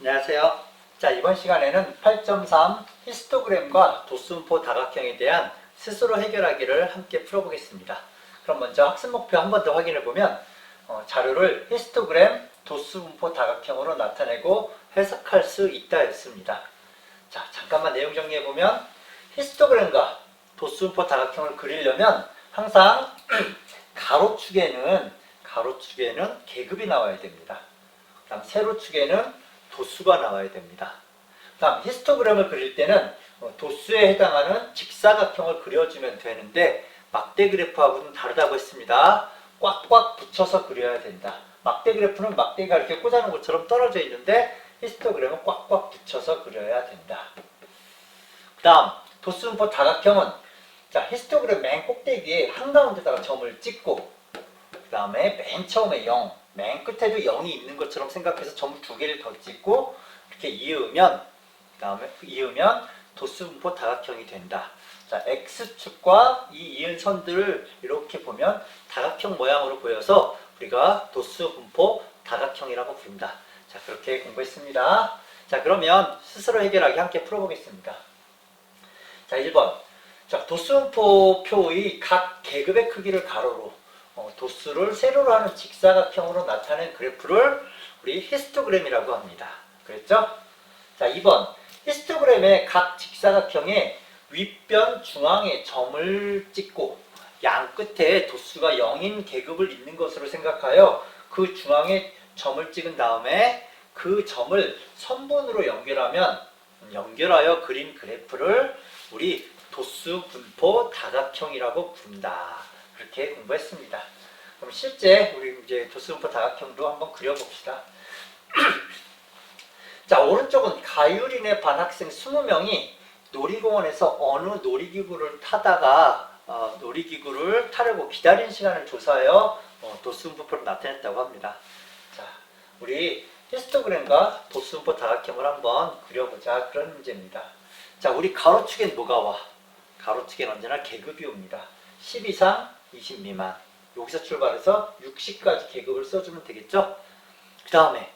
안녕하세요. 자, 이번 시간에는 8.3 히스토그램과 도수분포 다각형에 대한 스스로 해결하기를 함께 풀어보겠습니다. 그럼 먼저 학습 목표 한 번 더 확인해 보면 어, 자료를 히스토그램, 도수분포 다각형으로 나타내고 해석할 수 있다 했습니다. 자, 잠깐만 내용 정리해 보면 히스토그램과 도수분포 다각형을 그리려면 항상 가로축에는 가로축에는 계급이 나와야 됩니다. 그다음 세로축에는 도수가 나와야 됩니다. 다음 히스토그램을 그릴 때는 어, 도수에 해당하는 직사각형을 그려주면 되는데 막대 그래프하고는 다르다고 했습니다. 꽉꽉 붙여서 그려야 된다. 막대 그래프는 막대가 이렇게 꽂아놓은 것처럼 떨어져 있는데 히스토그램은 꽉꽉 붙여서 그려야 된다. 그 다음 도수분포 다각형은 자 히스토그램 맨 꼭대기에 한가운데다가 점을 찍고 그 다음에 맨 처음에 0, 맨 끝에도 0이 있는 것처럼 생각해서 점두 개를 더 찍고 이렇게 이으면 그 다음에 이으면 도수분포 다각형이 된다. 자, x축과 이 이은 선들을 이렇게 보면 다각형 모양으로 보여서 우리가 도수분포 다각형이라고 부른다. 자, 그렇게 공부했습니다. 자, 그러면 스스로 해결하기 함께 풀어보겠습니다. 자, 1번. 자, 도수분포 표의 각 계급의 크기를 가로로 어, 도수를 세로로 하는 직사각형으로 나타낸 그래프를 우리 히스토그램이라고 합니다. 그랬죠? 자, 2번. 히스토그램의 각 직사각형에 윗변 중앙에 점을 찍고 양 끝에 도수가 0인 계급을 있는 것으로 생각하여 그 중앙에 점을 찍은 다음에 그 점을 선분으로 연결하면 연결하여 그린 그래프를 우리 도수 분포 다각형이라고 부른다. 그렇게 공부했습니다. 그럼 실제 우리 이제 분포 다각형도 한번 그려봅시다. 자, 오른쪽은 가유린의 반 학생 20명이 놀이공원에서 어느 놀이기구를 타다가 어, 놀이기구를 타려고 기다린 시간을 조사하여 어, 도수분포를 나타냈다고 합니다. 자, 우리 히스토그램과 도수분포 다각형을 한번 그려보자 그런 문제입니다. 자, 우리 가로축엔 뭐가 와? 가로축엔 언제나 계급이 옵니다. 10 이상, 20 미만. 여기서 출발해서 60까지 계급을 써주면 되겠죠? 그 다음에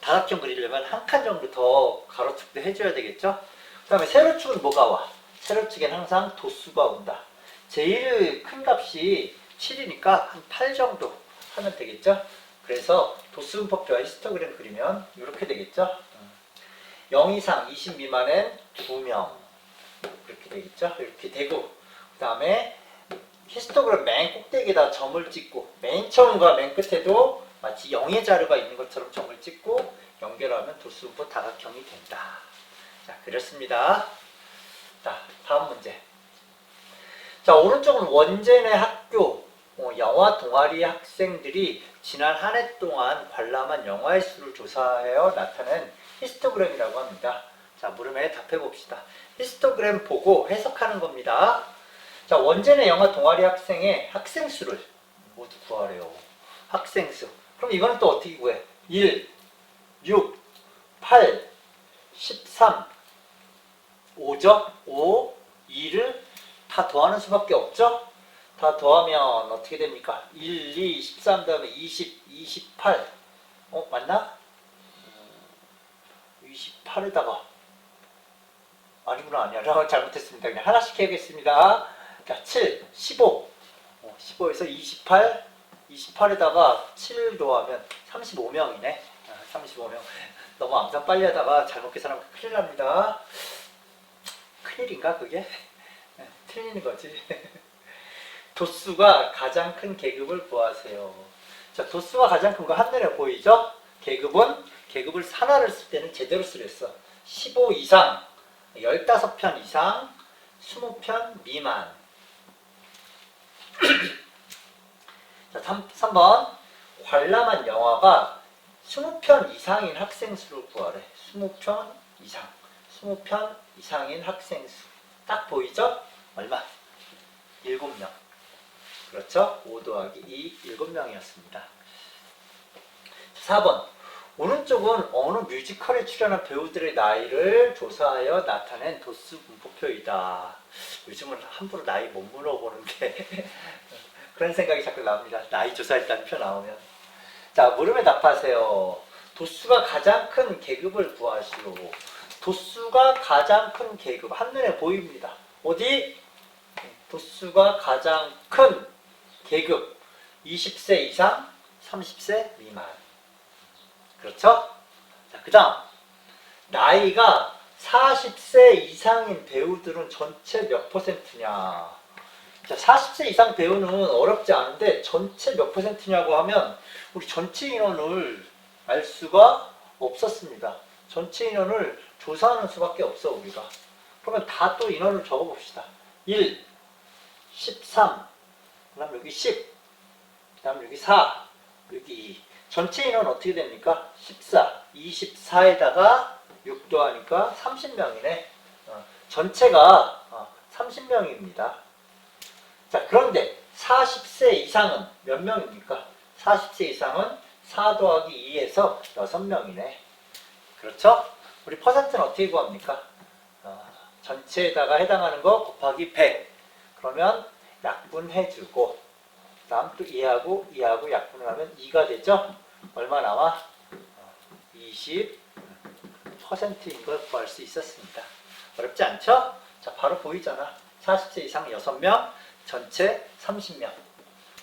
다각형 그리려면 한 칸 정도 더 가로축도 해줘야 되겠죠? 그 다음에 세로축은 뭐가 와? 세로축엔 항상 도수가 온다. 제일 큰 값이 7이니까 한 8 정도 하면 되겠죠? 그래서 도수분포표와 히스토그램 그리면 이렇게 되겠죠? 0 이상 20 미만엔 2명 이렇게 되겠죠? 이렇게 되고 그 다음에 히스토그램 맨 꼭대기에다 점을 찍고 맨 처음과 맨 끝에도 마치 0의 자료가 있는 것처럼 점을 찍고 연결하면 도수분포 다각형이 된다. 자, 그렇습니다. 자, 다음 문제. 자, 오른쪽은 원제네 학교 어, 영화 동아리 학생들이 지난 한 해 동안 관람한 영화의 수를 조사하여 나타낸 히스토그램이라고 합니다. 자, 물음에 답해 봅시다. 히스토그램 보고 해석하는 겁니다. 자, 원제네 영화 동아리 학생의 학생 수를 모두 구하래요. 학생 수. 그럼 이거는 또 어떻게 구해? 1, 6, 8, 13, 5죠? 5, 2를 다 더하는 수밖에 없죠? 다 더하면 어떻게 됩니까? 1, 2, 13 다음에 20, 28. 어, 맞나? 28에다가 아니구나, 아니야. 잘못했습니다. 그냥 하나씩 해야겠습니다. 자, 7, 15. 어, 15에서 28, 28에다가 7 더하면 35명이네. 35명. 너무 암산 빨리 하다가 잘못 계산하면 큰일 납니다. 큰일인가, 그게? 네, 틀리는 거지. 도수가 가장 큰 계급을 구하세요. 자, 도수가 가장 큰 거 한눈에 보이죠? 계급은, 계급을 하나를 쓸 때는 제대로 쓰랬어. 15 이상, 15편 이상, 20편 미만. 자, 3, 3번. 관람한 영화가 20편 이상인 학생 수를 구하래. 20편 이상. 20편 이상인 학생 수. 딱 보이죠? 얼마? 7명. 그렇죠? 5 더하기 2, 7명이었습니다. 4번. 오른쪽은 어느 뮤지컬에 출연한 배우들의 나이를 조사하여 나타낸 도수 분포표이다. 요즘은 함부로 나이 못 물어보는데 그런 생각이 자꾸 납니다. 나이 조사했다는 표 나오면. 자, 물음에 답하세요. 도수가 가장 큰 계급을 구하시오. 도수가 가장 큰 계급 한눈에 보입니다. 어디? 도수가 가장 큰 계급 20세 이상, 30세 미만. 그렇죠? 자, 그 다음 나이가 40세 이상인 배우들은 전체 몇 퍼센트냐? 자, 40세 이상 배우는 어렵지 않은데 전체 몇 퍼센트냐고 하면 우리 전체 인원을 알 수가 없었습니다. 전체 인원을 조사하는 수밖에 없어 우리가. 그러면 다 또 인원을 적어봅시다. 1, 13, 그 다음 여기 10, 그 다음 여기 4, 여기 2. 전체 인원 어떻게 됩니까? 14, 24에다가 6 더하니까 30명이네. 어, 전체가 어, 30명입니다. 자, 그런데 40세 이상은 몇 명입니까? 40세 이상은 4 더하기 2에서 6명이네. 그렇죠? 우리 퍼센트는 어떻게 구합니까? 어, 전체에다가 해당하는 거 곱하기 100. 그러면 약분해주고, 다음 또 2하고 2하고 약분을 하면 2가 되죠? 얼마 나와? 20%인 걸 구할 수 있었습니다. 어렵지 않죠? 자, 바로 보이잖아. 40세 이상 6명, 전체 30명.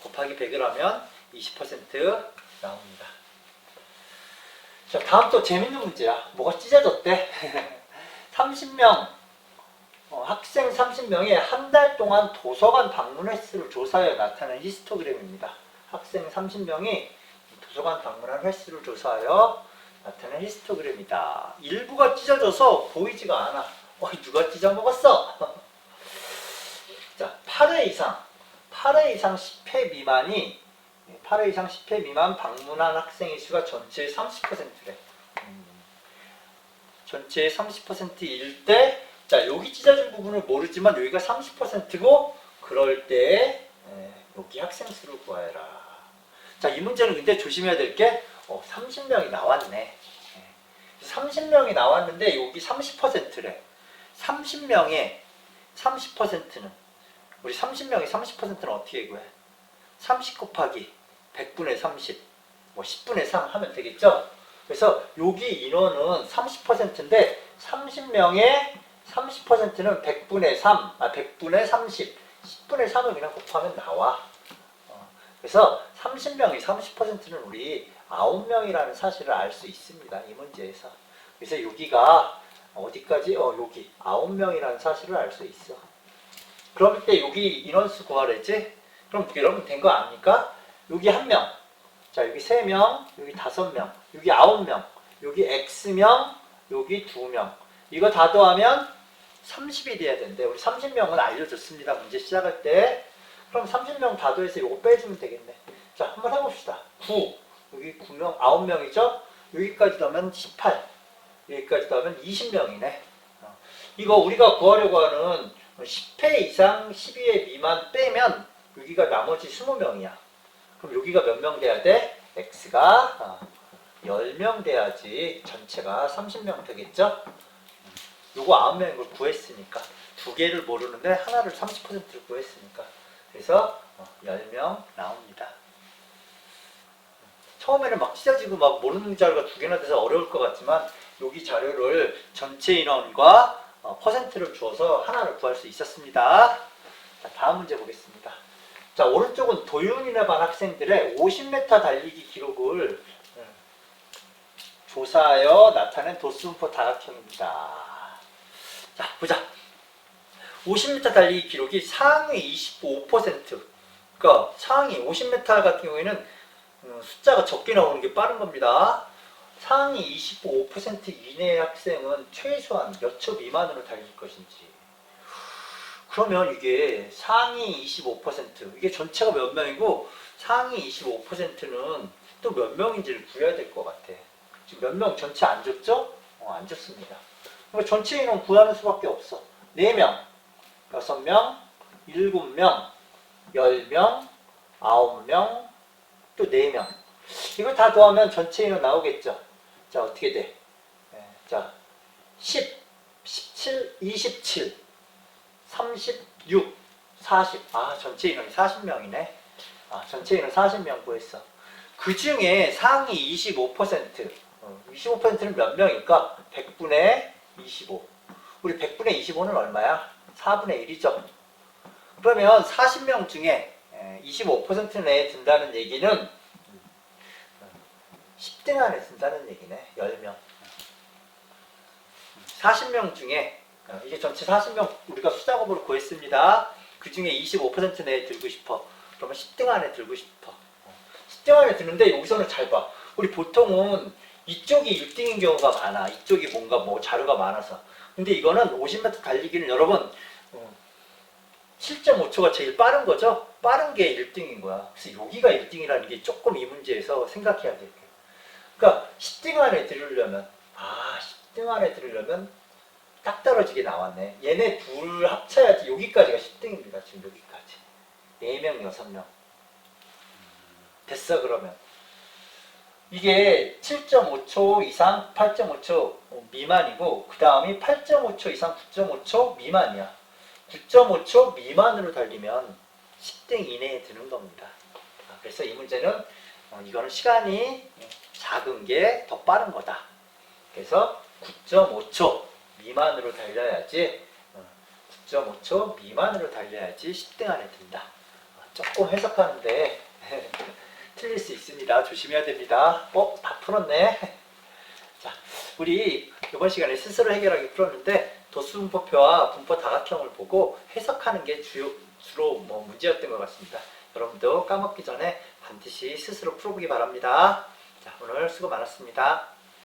곱하기 100을 하면 20% 나옵니다. 자, 다음 또 재밌는 문제야. 뭐가 찢어졌대? 30명, 어, 학생 30명이 한 달 동안 도서관 방문 횟수를 조사하여 나타낸 히스토그램입니다. 학생 30명이 도서관 방문한 횟수를 조사하여 나타낸 히스토그램이다. 일부가 찢어져서 보이지가 않아. 어, 누가 찢어먹었어? 자, 8회 이상, 8회 이상 10회 미만이 8회 이상 10회 미만 방문한 학생의 수가 전체의 30%래. 음, 전체의 30%일 때, 자, 여기 찢어진 부분을 모르지만 여기가 30%고, 그럴 때, 에, 여기 학생 수를 구하여라. 자, 이 문제는 근데 조심해야 될 게, 어, 30명이 나왔네. 30명이 나왔는데, 여기 30%래. 30명의 30%는, 우리 30명의 30%는 어떻게 구해? 30 곱하기 100분의 30, 뭐 10분의 3 하면 되겠죠? 그래서 여기 인원은 30%인데 30명의 30%는 100분의 3, 아 100분의 30, 10분의 3을 그냥 곱하면 나와. 어, 그래서 30명이 30%는 우리 9명이라는 사실을 알 수 있습니다. 이 문제에서. 그래서 여기가 어디까지? 어, 여기 9명이라는 사실을 알 수 있어. 그럴 때 여기 인원수 구하랬지? 그럼 여러분 된 거 아닙니까? 여기 한 명, 자 여기 세 명, 여기 다섯 명, 여기 아홉 명, 여기 X명, 여기 두 명. 이거 다 더하면 30이 돼야 되는데 우리 30명은 알려줬습니다. 문제 시작할 때. 그럼 30명 다 더해서 이거 빼주면 되겠네. 자 한번 해봅시다. 9, 여기 9명, 9명이죠? 여기까지 더하면 18, 여기까지 더하면 20명이네. 어. 이거 우리가 구하려고 하는 10회 이상 12회 미만 빼면 여기가 나머지 20명이야. 그럼 여기가 몇 명 돼야 돼? x가 어, 10명 돼야지 전체가 30명 되겠죠? 요거 9명인 걸 구했으니까 두 개를 모르는데 하나를 30%를 구했으니까 그래서 어, 10명 나옵니다. 처음에는 막 찢어지고 막 모르는 자료가 두 개나 돼서 어려울 것 같지만 여기 자료를 전체 인원과 어, 퍼센트를 주어서 하나를 구할 수 있었습니다. 자, 다음 문제 보겠습니다. 자, 오른쪽은 도윤이네 반 학생들의 50m 달리기 기록을 음, 조사하여 나타낸 도수분포 다각형입니다. 자, 보자. 50m 달리기 기록이 상위 25%. 그러니까 상위 50m 같은 경우에는 음, 숫자가 적게 나오는 게 빠른 겁니다. 상위 25% 이내의 학생은 최소한 몇 초 미만으로 달릴 것인지. 그러면 이게 상위 25% 이게 전체가 몇 명이고 상위 25%는 또 몇 명인지를 구해야 될 것 같아. 지금 몇 명 전체 안 줬죠? 어, 안 줬습니다. 그러니까 전체 인원 구하는 수밖에 없어. 4명, 6명, 7명, 10명, 9명, 또 4명. 이걸 다 더하면 전체 인원 나오겠죠? 자, 어떻게 돼? 네, 자, 10, 17, 27, 36, 40. 아, 전체 인원이 40명이네. 아, 전체 인원 40명 구했어. 그 중에 상위 25%, 어, 25%는 몇 명일까? 100분의 25. 우리 100분의 25는 얼마야? 4분의 1이죠. 그러면 40명 중에 25% 내에 든다는 얘기는 10등 안에 든다는 얘기네. 10명. 40명 중에 어, 이게 전체 40명 우리가 수작업으로 구했습니다. 그 중에 25% 내에 들고 싶어. 그러면 10등 안에 들고 싶어. 10등 안에 드는데 여기서는 잘 봐. 우리 보통은 이쪽이 1등인 경우가 많아. 이쪽이 뭔가 뭐 자료가 많아서. 근데 이거는 50m 달리기는 여러분 어, 7.5초가 제일 빠른 거죠? 빠른 게 1등인 거야. 그래서 여기가 1등이라는 게 조금 이 문제에서 생각해야 될 게. 그러니까 10등 안에 들으려면 아 10등 안에 들으려면 딱 떨어지게 나왔네. 얘네 둘 합쳐야지 여기까지가 10등입니다. 지금 여기까지. 4명, 6명. 됐어 그러면. 이게 7.5초 이상 8.5초 미만이고 그 다음이 8.5초 이상 9.5초 미만이야. 9.5초 미만으로 달리면 10등 이내에 드는 겁니다. 아, 그래서 이 문제는 어, 이거는 시간이 작은 게 더 빠른 거다. 그래서 9.5초 미만으로 달려야지 어, 9.5초 미만으로 달려야지 10등 안에 든다. 어, 조금 해석하는데 틀릴 수 있습니다. 조심해야 됩니다. 어? 다 풀었네. 자, 우리 이번 시간에 스스로 해결하기 풀었는데 도수분포표와 분포 다각형을 보고 해석하는 게 주요, 주로 뭐 문제였던 것 같습니다. 여러분도 까먹기 전에 반드시 스스로 풀어보기 바랍니다. 자, 오늘 수고 많았습니다.